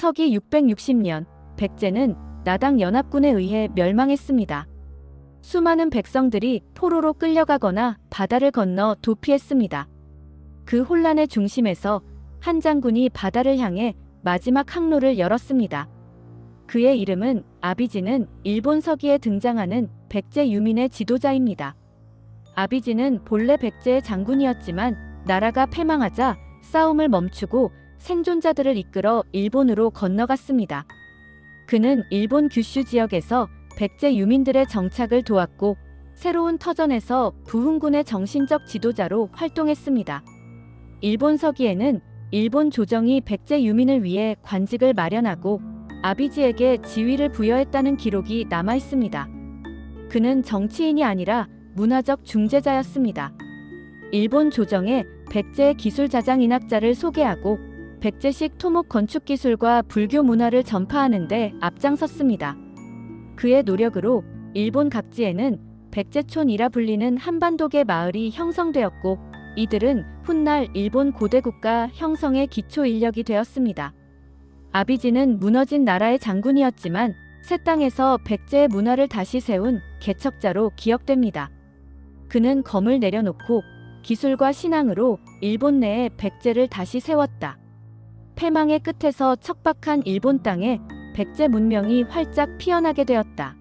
서기 660년 백제는 나당 연합군에 의해 멸망했습니다. 수많은 백성들이 포로로 끌려가거나 바다를 건너 도피했습니다. 그 혼란의 중심에서 한 장군이 바다를 향해 마지막 항로를 열었습니다. 그의 이름은 아비지는 일본 서기에 등장하는 백제 유민의 지도자입니다. 아비지는 본래 백제의 장군이었지만 나라가 패망하자 싸움을 멈추고 생존자들을 이끌어 일본으로 건너갔습니다. 그는 일본 규슈 지역에서 백제 유민들의 정착을 도왔고 새로운 터전에서 부흥군의 정신적 지도자로 활동했습니다. 일본 서기에는 일본 조정이 백제 유민을 위해 관직을 마련하고 아비지에게 지위를 부여했다는 기록이 남아 있습니다. 그는 정치인이 아니라 문화적 중재자였습니다. 일본 조정에 백제 기술 자장 인학자를 소개하고 백제식 토목 건축 기술과 불교 문화를 전파하는 데 앞장섰습니다. 그의 노력으로 일본 각지에는 백제촌이라 불리는 한반도계 마을이 형성되었고 이들은 훗날 일본 고대 국가 형성의 기초 인력이 되었습니다. 아비지는 무너진 나라의 장군이었지만 새 땅에서 백제의 문화를 다시 세운 개척자로 기억됩니다. 그는 검을 내려놓고 기술과 신앙으로 일본 내에 백제를 다시 세웠다. 패망의 끝에서 척박한 일본 땅에 백제 문명이 활짝 피어나게 되었다.